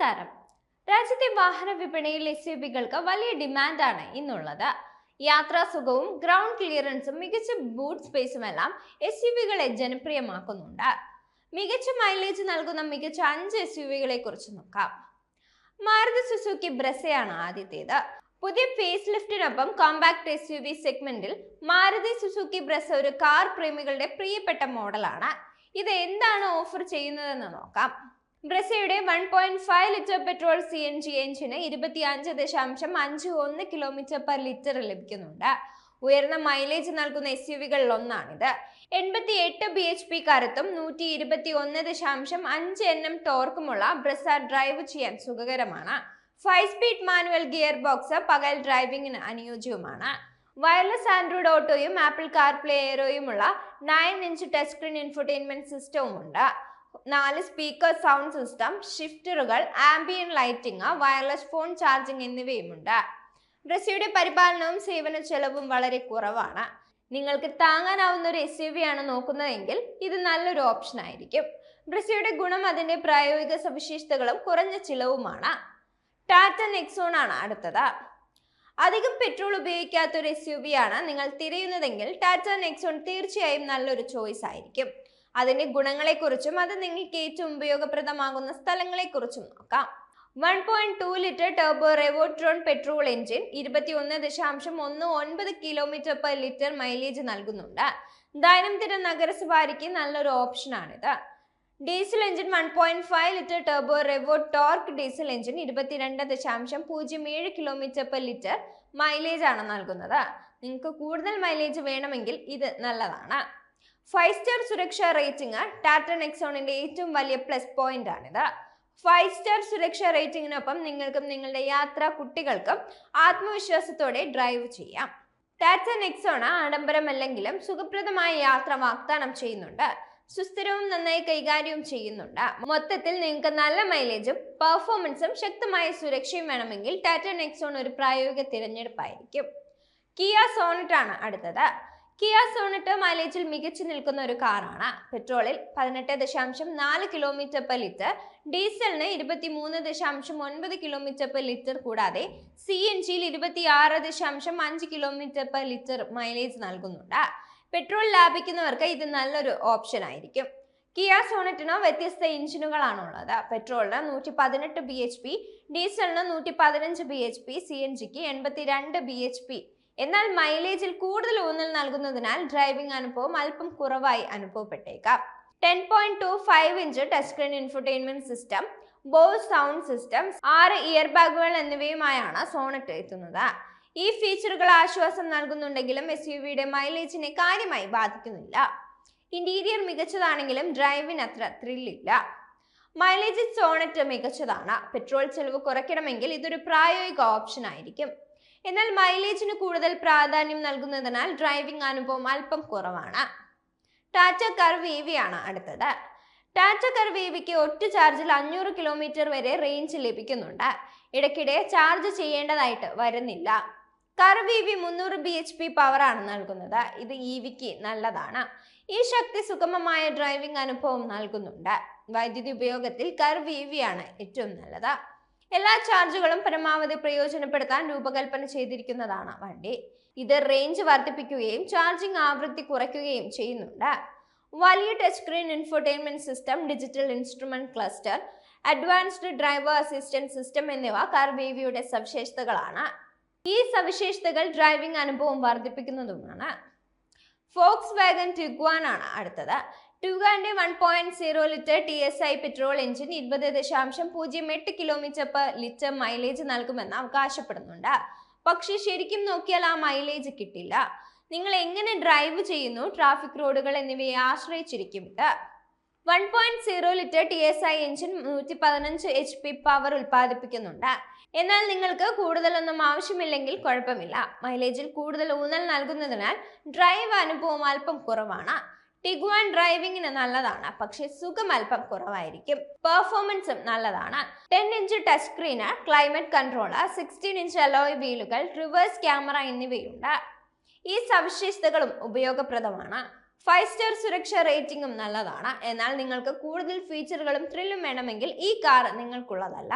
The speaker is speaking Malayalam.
നമസ്കാരം. രാജ്യത്തെ വാഹന വിപണിയിൽ എസ് യു വികൾക്ക് വലിയ ഡിമാൻഡാണ് ഇന്നുള്ളത്. യാത്രാ സുഖവും ഗ്രൗണ്ട് ക്ലിയറൻസും മികച്ച ബൂട്ട് സ്പേസും എല്ലാം എസ് യു വികളെ ജനപ്രിയമാക്കുന്നുണ്ട്. മികച്ച മൈലേജ് നൽകുന്ന മികച്ച അഞ്ച് എസ് യു വികളെ കുറിച്ച് നോക്കാം. മാരുതി സുസുക്കി ബ്രസയാണ് ആദ്യത്തേത്. പുതിയ ഫേസ് ലിഫ്റ്റിനൊപ്പം കോമ്പാക്ട് എസ് യു വി സെഗ്മെന്റിൽ മാരുതി സുസുക്കി ബ്രസ ഒരു കാർ പ്രേമികളുടെ പ്രിയപ്പെട്ട മോഡലാണ് ഇത് എന്താണ് ഓഫർ ചെയ്യുന്നതെന്ന് നോക്കാം. ബ്രസയുടെ one point five litre petrol C N G എഞ്ചിന് ഇരുപത്തി അഞ്ച് ദശാംശം അഞ്ച് ഒന്ന് കിലോമീറ്റർ പെർ ലിറ്റർ ലഭിക്കുന്നുണ്ട്. ഉയർന്ന മൈലേജ് നൽകുന്ന എസ് യു വികളിൽ ഒന്നാണിത് എൺപത്തി എട്ട് ബി എച്ച് പി കരുത്തും നൂറ്റി ഇരുപത്തി ഒന്ന് ദശാംശം അഞ്ച് എൻ എം ടോർക്കുമുള്ള ബ്രസ ഡ്രൈവ് ചെയ്യാൻ സുഖകരമാണ്. Five speed manual gear box പകൽ ഡ്രൈവിംഗിന് അനുയോജ്യവുമാണ്. വയർലെസ് ആൻഡ്രോയിഡ് ഓട്ടോയും Apple CarPlay എയറോയുമുള്ള nine inch touch screen infotainment സിസ്റ്റവും ഉണ്ട്. നാല് speaker sound system ഷിഫ്റ്ററുകൾ ambient lighting wireless phone charging എന്നിവയുമുണ്ട്. ഡ്രസ്സിയുടെ പരിപാലനവും സേവന ചെലവും വളരെ കുറവാണ്. നിങ്ങൾക്ക് താങ്ങാനാവുന്ന ഒരു എസ് യു വി ആണ് നോക്കുന്നതെങ്കിൽ ഇത് നല്ലൊരു ഓപ്ഷൻ ആയിരിക്കും. ഡ്രസ്സിയുടെ ഗുണം അതിന്റെ പ്രായോഗിക സവിശേഷതകളും കുറഞ്ഞ ചിലവുമാണ്. ടാറ്റ നെക്സോൺ ആണ് അടുത്തത്. അധികം പെട്രോൾ ഉപയോഗിക്കാത്ത ഒരു എസ് യു വി ആണ് നിങ്ങൾ തിരയുന്നതെങ്കിൽ ടാറ്റ നെക്സോൺ തീർച്ചയായും നല്ലൊരു ചോയ്സ് ആയിരിക്കും. അതിന്റെ ഗുണങ്ങളെക്കുറിച്ചും അത് നിങ്ങൾക്ക് ഏറ്റവും ഉപയോഗപ്രദമാകുന്ന സ്ഥലങ്ങളെക്കുറിച്ചും നോക്കാം. One point two litre turbo Revotron petrol engine ഇരുപത്തി ഒന്ന് ദശാംശം ഒന്ന് ഒൻപത് കിലോമീറ്റർ പെർ ലിറ്റർ മൈലേജ് നൽകുന്നുണ്ട്. ദൈനംദിന നഗരസവാരിക്ക് നല്ലൊരു ഓപ്ഷനാണിത് diesel engine one point five litre turbo Revo torque diesel engine ഇരുപത്തിരണ്ട് ദശാംശം പൂജ്യം ഏഴ് കിലോമീറ്റർ പെർ ലിറ്റർ മൈലേജ് ആണ് നൽകുന്നത്. നിങ്ങൾക്ക് കൂടുതൽ മൈലേജ് വേണമെങ്കിൽ ഇത് നല്ലതാണ്. ഫൈവ് സ്റ്റാർ സുരക്ഷാ റേറ്റിംഗ് ടാറ്റ നെക്സോണിന്റെ ഏറ്റവും വലിയ പ്ലസ് പോയിന്റ് ആണിത്. ഫൈവ് സ്റ്റാർ സുരക്ഷാ റേറ്റിംഗിനൊപ്പം നിങ്ങൾക്കും നിങ്ങളുടെ യാത്ര കുട്ടികൾക്കും ആത്മവിശ്വാസത്തോടെ ഡ്രൈവ് ചെയ്യാം. ടാറ്റ നെക്സോണ ആഡംബരമല്ലെങ്കിലും സുഖപ്രദമായ യാത്ര വാഗ്ദാനം ചെയ്യുന്നുണ്ട്. സുസ്ഥിരവും നന്നായി കൈകാര്യവും ചെയ്യുന്നുണ്ട്. മൊത്തത്തിൽ നിങ്ങൾക്ക് നല്ല മൈലേജും പെർഫോമൻസും ശക്തമായ സുരക്ഷയും വേണമെങ്കിൽ ടാറ്റ നെക്സോൺ ഒരു പ്രായോഗിക തിരഞ്ഞെടുപ്പായിരിക്കും. കിയ സോണറ്റ് ആണ് അടുത്തത്. കിയ സോണറ്റ് മൈലേജിൽ മികച്ചു നിൽക്കുന്ന ഒരു കാറാണ്. പെട്രോളിൽ പതിനെട്ട് ദശാംശം നാല് കിലോമീറ്റർ പെർ ലിറ്റർ ഡീസലിന് ഇരുപത്തി മൂന്ന് ദശാംശം ഒൻപത് കിലോമീറ്റർ പെർ ലിറ്റർ കൂടാതെ സി എൻ ജിയിൽ ഇരുപത്തി ആറ് ദശാംശം അഞ്ച് കിലോമീറ്റർ പെർ ലിറ്റർ മൈലേജ് നൽകുന്നുണ്ട്. പെട്രോൾ ലാഭിക്കുന്നവർക്ക് ഇത് നല്ലൊരു ഓപ്ഷൻ ആയിരിക്കും. കിയ സോണറ്റിന് വ്യത്യസ്ത എഞ്ചിനുകളാണുള്ളത് പെട്രോളിന് നൂറ്റി പതിനെട്ട് ബി എച്ച് പി ഡീസലിന് നൂറ്റി പതിനഞ്ച് B H P C N ജിക്ക് എൺപത്തി രണ്ട് ബി എച്ച് പി എന്നാൽ മൈലേജിൽ കൂടുതൽ ഊന്നൽ നൽകുന്നതിനാൽ ഡ്രൈവിംഗ് അനുഭവം അല്പം കുറവായി അനുഭവപ്പെട്ടേക്കാം. Ten point two five inch touch screen infotainment system Bose sound system ആറ് ഇയർ ബാഗുകൾ എന്നിവയുമായാണ് സോണറ്റ് എത്തുന്നത്. ഈ ഫീച്ചറുകൾ ആശ്വാസം നൽകുന്നുണ്ടെങ്കിലും എസ് യു വിയുടെ മൈലേജിനെ കാര്യമായി ബാധിക്കുന്നില്ല. ഇന്റീരിയർ മികച്ചതാണെങ്കിലും ഡ്രൈവിന് അത്ര ത്രില്ലില്ല മൈലേജ് സോണറ്റ് മികച്ചതാണ്. പെട്രോൾ ചെലവ് കുറയ്ക്കണമെങ്കിൽ ഇതൊരു പ്രായോഗിക ഓപ്ഷൻ ആയിരിക്കും. എന്നാൽ മൈലേജിന് കൂടുതൽ പ്രാധാന്യം നൽകുന്നതിനാൽ ഡ്രൈവിംഗ് അനുഭവം അല്പം കുറവാണ്. ടാറ്റ കർവ് ആണ് അടുത്തത്. ടാറ്റ കർവ് ഒറ്റ ചാർജിൽ അഞ്ഞൂറ് കിലോമീറ്റർ വരെ റേഞ്ച് ലഭിക്കുന്നുണ്ട്. ഇടയ്ക്കിടെ ചാർജ് ചെയ്യേണ്ടതായിട്ട് വരുന്നില്ല. കർവ് ഇ വി മുന്നൂറ് ബി എച്ച് പി പവറാണ് നൽകുന്നത്. ഇത് ഇ വിക്ക് നല്ലതാണ്. ഈ ശക്തി സുഗമമായ ഡ്രൈവിംഗ് അനുഭവം നൽകുന്നുണ്ട്. വൈദ്യുതി ഉപയോഗത്തിൽ കർവ് ഇ വി ആണ് ഏറ്റവും നല്ലത്. എല്ലാ ചാർജുകളും പരമാവധി പ്രയോജനപ്പെടുത്താൻ രൂപകൽപ്പന ചെയ്തിരിക്കുന്നതാണ് വണ്ടി. ഇത് റേഞ്ച് വർദ്ധിപ്പിക്കുകയും ചാർജിംഗ് ആവൃത്തി കുറയ്ക്കുകയും ചെയ്യുന്നുണ്ട്. വലിയ touch screen infotainment system digital instrument cluster advanced driver assistant system എന്നിവ കാർ വേവിയുടെ സവിശേഷതകളാണ്. ഈ സവിശേഷതകൾ ഡ്രൈവിംഗ് അനുഭവം വർദ്ധിപ്പിക്കുന്നതുമാണ്. ഫോക്സ് വാഗൻ ടിഗ്വാൻ ആണ് അടുത്തത്. ടുഗാന്റെ one point zero litre T S I petrol engine ഇരുപത് ദശാംശം പൂജ്യം എട്ട് കിലോമീറ്റർ പെർ ലിറ്റർ മൈലേജ് നൽകുമെന്ന് അവകാശപ്പെടുന്നുണ്ട് പക്ഷെ ശരിക്കും നോക്കിയാൽ ആ മൈലേജ് കിട്ടില്ല. നിങ്ങൾ എങ്ങനെ ഡ്രൈവ് ചെയ്യുന്നു? ട്രാഫിക് റോഡുകൾ എന്നിവയെ ആശ്രയിച്ചിരിക്കും ഇത് one point zero litre T S I engine നൂറ്റി പതിനഞ്ച് എച്ച് പി പവർ ഉൽപ്പാദിപ്പിക്കുന്നുണ്ട്. എന്നാൽ നിങ്ങൾക്ക് കൂടുതലൊന്നും ആവശ്യമില്ലെങ്കിൽ കുഴപ്പമില്ല. മൈലേജിൽ കൂടുതൽ ഊന്നൽ നൽകുന്നതിനാൽ ഡ്രൈവ് അനുഭവം അല്പം കുറവാണ്. ടിഗ്വാൻ ഡ്രൈവിംഗിന് നല്ലതാണ്. പക്ഷേ സുഖം അല്പം കുറവായിരിക്കും. പെർഫോമൻസും നല്ലതാണ്. Ten inch touch screen climate controller sixteen inch alloy വീലുകൾ reverse camera എന്നിവയുണ്ട്. ഈ സവിശേഷതകളും ഉപയോഗപ്രദമാണ്. ഫൈവ് സ്റ്റാർ സുരക്ഷ റേറ്റിംഗും നല്ലതാണ്. എന്നാൽ നിങ്ങൾക്ക് കൂടുതൽ ഫീച്ചറുകളും ത്രില്ലും വേണമെങ്കിൽ ഈ കാർ നിങ്ങൾക്കുള്ളതല്ല.